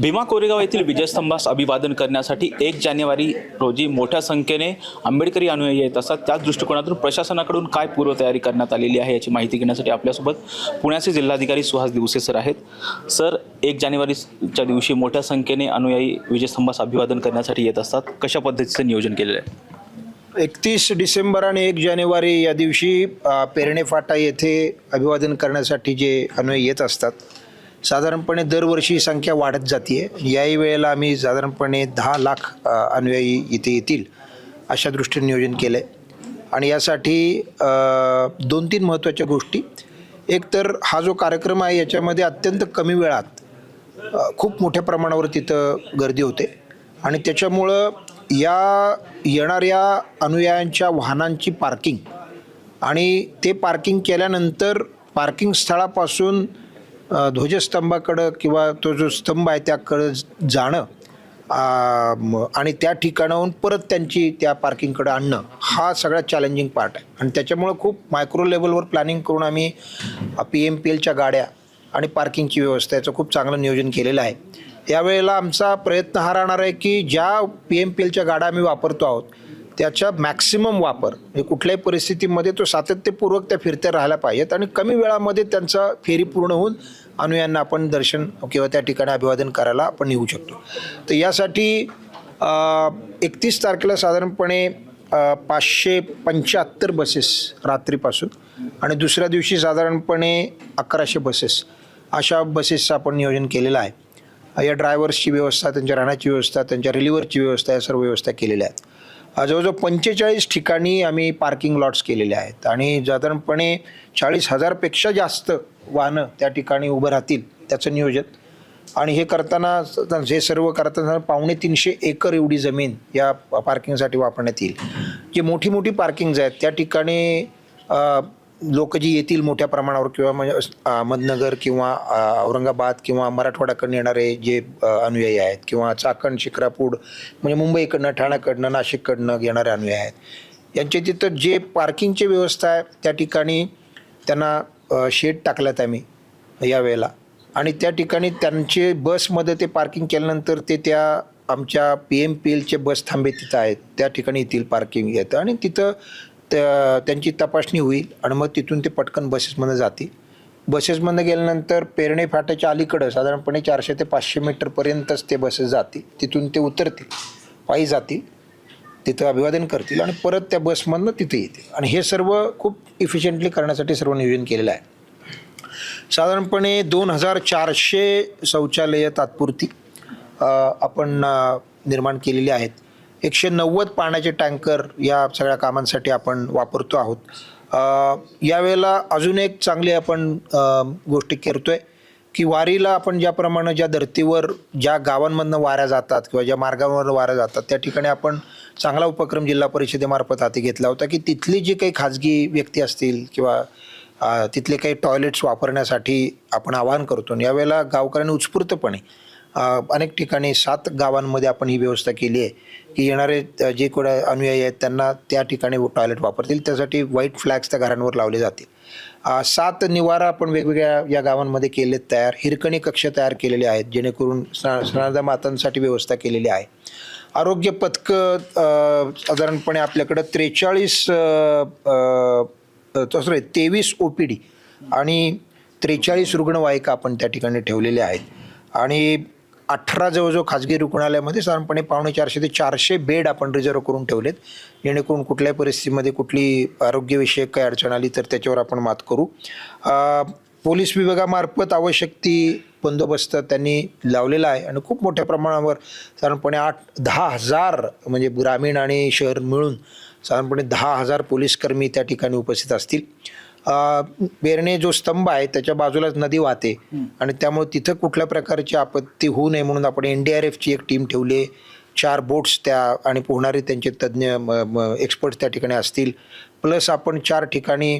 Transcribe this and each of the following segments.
भीमा कोरेगाव येथील विजयस्तंभास अभिवादन करण्यासाठी एक जानेवारी रोजी मोठ्या संख्येने आंबेडकरी अनुयायी येत असतात. त्याच दृष्टिकोनातून प्रशासनाकडून काय पूर्वतयारी करण्यात आलेली आहे याची माहिती घेण्यासाठी आपल्यासोबत पुण्याचे जिल्हाधिकारी सुहास दिवसे सर आहेत. सर एक जानेवारीच्या दिवशी मोठ्या संख्येने अनुयायी विजयस्तंभास अभिवादन करण्यासाठी येत असतात. कशा पद्धतीचं नियोजन केलेलं आहे? एकतीस डिसेंबर आणि एक जानेवारी या दिवशी पेरणे फाटा येथे अभिवादन करण्यासाठी जे अनुयायी येत असतात. साधारणपणे दरवर्षी ही संख्या वाढत जाते याही वेळेला आम्ही साधारणपणे दहा लाख अनुयायी इथे येतील अशा दृष्टीने नियोजन केलं आहे आणि यासाठी दोन तीन महत्त्वाच्या गोष्टी. एक तर हा जो कार्यक्रम आहे याच्यामध्ये अत्यंत कमी वेळात खूप मोठ्या प्रमाणावर तिथं गर्दी होते. आणि त्याच्यामुळं या येणाऱ्या अनुयायांच्या वाहनांची पार्किंग आणि ते पार्किंग केल्यानंतर पार्किंग स्थळापासून ध्वजस्तंभाकडं किंवा तो जो स्तंभ आहे त्याकडं जाणं आणि त्या ठिकाणाहून परत त्यांची त्या पार्किंगकडे आणणं हा सगळ्यात चॅलेंजिंग पार्ट आहे. आणि त्याच्यामुळं खूप मायक्रो लेवलवर प्लॅनिंग करून आम्ही पी एम पी एलच्या गाड्या आणि पार्किंगची व्यवस्था याचं खूप चांगलं नियोजन केलेलं आहे. यावेळेला आमचा प्रयत्न हा राहणार आहे की ज्या पी एम पी एलच्या गाड्या आम्ही वापरतो आहोत त्याचा मॅक्सिमम वापर म्हणजे कुठल्याही परिस्थितीमध्ये तो सातत्यपूर्वक त्या फिरत्या राहायला पाहिजेत आणि कमी वेळामध्ये त्यांचा फेरी पूर्ण होऊन अनुयांना आपण दर्शन किंवा त्या ठिकाणी अभिवादन करायला आपण येऊ शकतो. तर यासाठी एकतीस तारखेला साधारणपणे पाचशे पंच्याहत्तर बसेस रात्रीपासून आणि दुसऱ्या दिवशी साधारणपणे अकराशे बसेस अशा बसेसचं आपण नियोजन केलेलं आहे. या ड्रायव्हर्सची व्यवस्था त्यांच्या राहण्याची व्यवस्था त्यांच्या रिलिव्हरची व्यवस्था या सर्व व्यवस्था केलेल्या आहेत. जवळजवळ पंचेचाळीस ठिकाणी आम्ही पार्किंग लॉट्स केलेले आहेत. आणि साधारणपणे चाळीस हजारपेक्षा जास्त वाहनं त्या ठिकाणी उभं राहतील त्याचं नियोजन. आणि हे करताना हे सर्व करताना पावणे तीनशे एकर एवढी जमीन या पार्किंगसाठी वापरण्यात येईल. जी मोठी मोठी पार्किंग्ज आहेत त्या ठिकाणी लोक जी येतील मोठ्या प्रमाणावर किंवा म्हणजे अहमदनगर किंवा औरंगाबाद किंवा मराठवाड्याकडून येणारे जे अनुयायी आहेत किंवा चाकण शिक्रापूड म्हणजे मुंबईकडनं ठाण्याकडनं नाशिककडनं येणारे अनुयायी आहेत. यांचे तिथं जे पार्किंगची व्यवस्था आहे त्या ठिकाणी त्यांना शेड टाकल्यात आम्ही यावेळेला. आणि त्या ठिकाणी त्यांचे बसमध्ये ते पार्किंग केल्यानंतर ते त्या आमच्या पी एम पी एलचे बस थांबे तिथं आहेत. त्या ठिकाणी येथील पार्किंग येतं. आणि तिथं त्या त्यांची तपासणी होईल आणि मग तिथून ते पटकन बसेसमध्ये जातील. बसेसमध्ये गेल्यानंतर पेरणे फाट्याच्या अलीकडं साधारणपणे चारशे ते पाचशे मीटरपर्यंतच ते बसेस जातील. तिथून ते उतरतील पायी जातील तिथं अभिवादन करतील आणि परत त्या बसमधनं तिथे येतील. आणि हे सर्व खूप इफिशियंटली करण्यासाठी सर्व नियोजन केलेलं आहे. साधारणपणे दोन हजार चारशे शौचालयं तात्पुरती आपण निर्माण केलेली आहेत. एकशे नव्वद पाण्याचे टँकर या सगळ्या कामांसाठी आपण वापरतो आहोत. यावेळेला अजून एक चांगली आपण गोष्टी गोष्टी करतोय की वारीला आपण ज्याप्रमाणे ज्या धर्तीवर ज्या गावांमधनं वाऱ्या जातात किंवा ज्या मार्गावर वाऱ्या जातात त्या ठिकाणी आपण चांगला उपक्रम जिल्हा परिषदेमार्फत हाती घेतला होता की तिथली जी काही खाजगी व्यक्ती असतील किंवा तिथले काही टॉयलेट्स वापरण्यासाठी आपण आवाहन करतो. आणि यावेळेला गावकऱ्यांनी उत्स्फूर्तपणे अनेक ठिकाणी सात गावांमध्ये आपण ही व्यवस्था केली आहे की येणारे जे कोण अनुयायी आहेत त्यांना त्या ठिकाणी टॉयलेट वापरतील. त्यासाठी व्हाईट फ्लॅग्स त्या घरांवर लावले जातील. सात निवारा आपण वेगवेगळ्या या गावांमध्ये केलेत तयार. हिरकणी कक्ष तयार केलेले आहेत जेणेकरून स्ना स्नानदा मातांसाठी व्यवस्था केलेली आहे. आरोग्य पथकं साधारणपणे आपल्याकडं त्रेचाळीस सॉरी तेवीस ओ पी डी आणि त्रेचाळीस रुग्णवाहिका आपण त्या ठिकाणी ठेवलेल्या आहेत. आणि अठरा जवळजवळ खाजगी रुग्णालयामध्ये साधारणपणे पावणे चारशे ते चारशे बेड आपण रिझर्व करून ठेवलेत. जेणेकरून कुठल्याही परिस्थितीमध्ये कुठली आरोग्यविषयक काही अडचण आली तर त्याच्यावर आपण मात करू. पोलीस विभागामार्फत आवश्यक ती बंदोबस्त त्यांनी लावलेला आहे आणि खूप मोठ्या प्रमाणावर साधारणपणे आठ दहा हजार म्हणजे ग्रामीण आणि शहर मिळून साधारणपणे दहा हजार पोलीस कर्मी त्या ठिकाणी उपस्थित असतील. बेरणे जो स्तंभ आहे त्याच्या बाजूलाच नदी वाहते. आणि त्यामुळे तिथं कुठल्या प्रकारची आपत्ती होऊ नये म्हणून आपण एन डी आर एफची एक टीम ठेवली आहे. चार बोट्स त्या आणि पोहणारे त्यांचे तज्ज्ञ एक्सपर्ट्स त्या ठिकाणी असतील. प्लस आपण चार ठिकाणी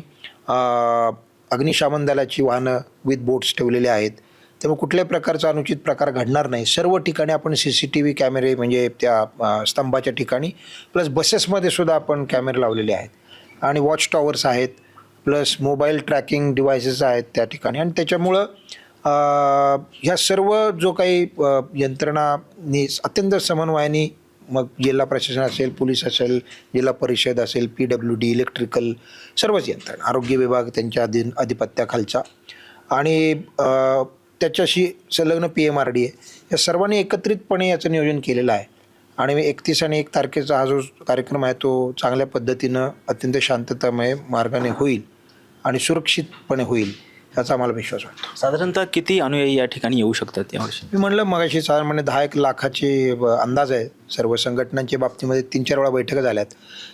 अग्निशामन दलाची वाहनं विथ बोट्स ठेवलेले आहेत. त्यामुळे कुठल्याही प्रकारचा अनुचित प्रकार घडणार नाही. सर्व ठिकाणी आपण सी सी टी व्ही कॅमेरे म्हणजे त्या स्तंभाच्या ठिकाणी. प्लस बसेसमध्ये सुद्धा आपण कॅमेरे लावलेले आहेत. आणि वॉच टॉवर्स आहेत. प्लस मोबाईल ट्रॅकिंग डिव्हायसेस आहेत त्या ठिकाणी. आणि त्याच्यामुळं ह्या सर्व जो काही यंत्रणानी अत्यंत समन्वयाने मग जिल्हा प्रशासन असेल पोलीस असेल जिल्हा परिषद असेल पी डब्ल्यू डी इलेक्ट्रिकल सर्वच यंत्रणा आरोग्य विभाग त्यांच्या अधीन अधिपत्याखालचा. आणि त्याच्याशी संलग्न पी एम आर डी आहे या सर्वांनी एकत्रितपणे याचं नियोजन केलेलं आहे. आणि एकतीस आणि एक तारखेचा हा जो कार्यक्रम आहे तो चांगल्या पद्धतीनं अत्यंत शांततामय मार्गाने होईल आणि सुरक्षितपणे होईल याचा आम्हाला विश्वास वाटतो. साधारणतः किती अनुयायी या ठिकाणी येऊ शकतात यावर्षी मी म्हणलं मगाशी साधारणपणे दहा एक लाखाचे अंदाज आहे. सर्व संघटनांच्या बाबतीमध्ये तीन चार वेळा बैठका झाल्यात.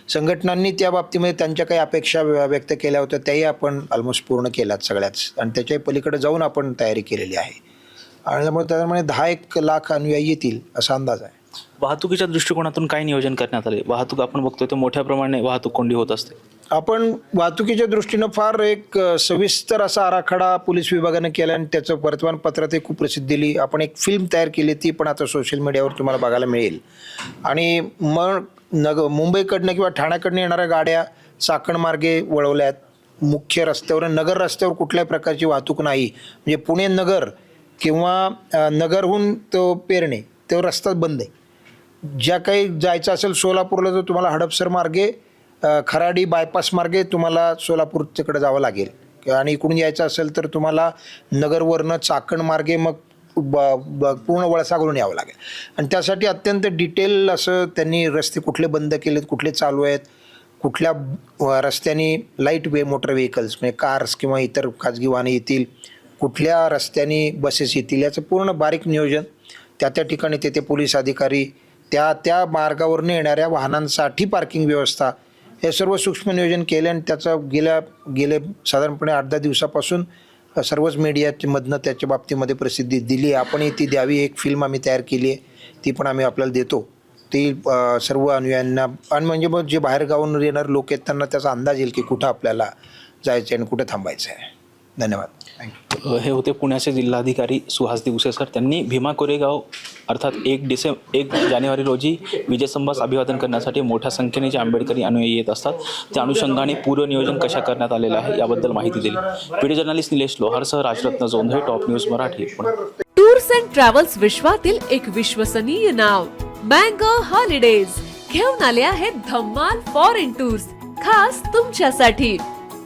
संघटनांनी त्या बाबतीमध्ये त्यांच्या काही अपेक्षा व्य- व्यक्त केल्या होत्या त्याही आपण ऑलमोस्ट पूर्ण केल्यात सगळ्याच. आणि त्याच्याही पलीकडे जाऊन आपण तयारी केलेली आहे. आणि त्यामुळे त्यामुळे दहा एक लाख अनुयायी येतील असा अंदाज आहे. वाहतुकीच्या दृष्टिकोनातून काय नियोजन करण्यात आले वाहतूक आपण बघतोय तर मोठ्या प्रमाणे वाहतूक कोंडी होत असते. आपण वाहतुकीच्या दृष्टीनं फार एक सविस्तर असा आराखडा पोलीस विभागानं केला आणि त्याचं वर्तमानपत्रातही खूप प्रसिद्धी दिली. आपण एक फिल्म तयार केली ती पण आता सोशल मीडियावर तुम्हाला बघायला मिळेल. आणि मग नग मुंबईकडनं किंवा ठाण्याकडनं येणाऱ्या गाड्या चाकणमार्गे वळवल्यात. मुख्य रस्त्यावर नगर रस्त्यावर कुठल्याही प्रकारची वाहतूक नाही. म्हणजे पुणे नगर किंवा नगरहून तो पेरणे तो रस्ता बंद आहे. ज्या काही जायचं असेल सोलापूरला तर तुम्हाला हडपसर मार्गे खराडी बायपास मार्गे तुम्हाला सोलापूर तिकडे जावं लागेल. आणि इकडून यायचं असेल तर तुम्हाला नगरवरनं चाकण मार्गे मग ब ब पूर्ण वळसा करून यावं लागेल. आणि त्यासाठी अत्यंत डिटेल असं त्यांनी रस्ते कुठले बंद केलेत कुठले चालू आहेत कुठल्या अ, रस्त्याने लाइट वे मोटर व्हेकल्स म्हणजे कार्स किंवा इतर खाजगी वाहने येतील कुठल्या रस्त्याने बसेस येतील याचं पूर्ण बारीक नियोजन त्या त्या ठिकाणी तेथे पोलीस अधिकारी त्या त्या मार्गावरून येणाऱ्या वाहनांसाठी पार्किंग व्यवस्था हे सर्व सूक्ष्म नियोजन केले आणि त्याचं गेल्या गेले साधारणपणे आठ दहा दिवसापासून सर्वच मीडियामधनं त्याच्या बाबतीमध्ये प्रसिद्धी दिली. आहे आपणही ती द्यावी एक फिल्म आम्ही तयार केली आहे ती पण आम्ही आपल्याला देतो. ती सर्व अनुयायांना आणि म्हणजे मग जे बाहेरगावून येणारे लोक आहेत त्यांना त्याचा अंदाज येईल की कुठं आपल्याला जायचं आहे आणि कुठं थांबायचं आहे धन्यवाद. हे होते पुण्याचे जिल्हाधिकारी सुहास दिवसे सर त्यांनी भीमा कोरेगाव अर्थात एक डिसेंबर एक जानेवारी रोजी विजय संभास अभिवादन करण्यासाठी मोठ्या संख्येने जे आंबेडकरी अनुयायी येत असतात. त्या अनुषंगाने पूर्व नियोजन कशा करण्यात आलेलं आहे याबद्दल माहिती दिली. Video journalist Nilesh लोहारसह Rajratna Jondhale top news Marathi Pune. Tours and travels विश्वातील एक विश्वसनीय नाव मँगो हॉलिडेज. घेऊन आले आहेत धम्माल फॉरेन टूर्स खास तुमच्यासाठी.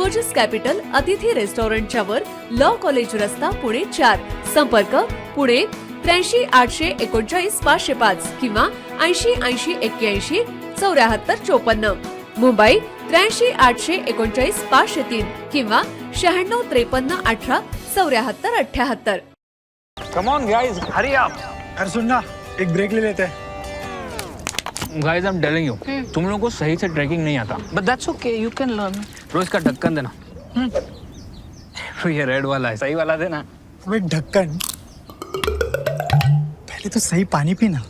स्वजस कॅपिटल अतिथी रेस्टॉरंटच्या वर लॉ कॉलेज रस्ता पुणे चार. संपर्क पुणे त्र्याऐंशी आठशे एकोणचाळीस पाचशे पाच किंवा ऐंशी ऐंशी एक्क्याऐंशी चौऱ्याहत्तर चोपन्न. मुंबई त्र्याऐंशी आठशे एकोणचाळीस पाचशे तीन किंवा शहाण्णव त्रेपन्न अठरा चौऱ्याहत्तर अठ्याहत्तर. Come on guys hurry up अरे सुन ना एक ब्रेक ले लेते. हैं guys I am telling you तुम लोगों को सही से ट्रैकिंग नहीं आता. But that's okay, you can learn. रोज का ढक्कन देना। तो ये रेड वाला है। सही वाला देना। अब ढक्कन। पहले तो सही पानी पीना।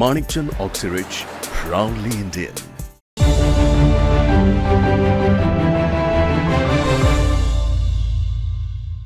Manikchand Oxyrich, proudly Indian.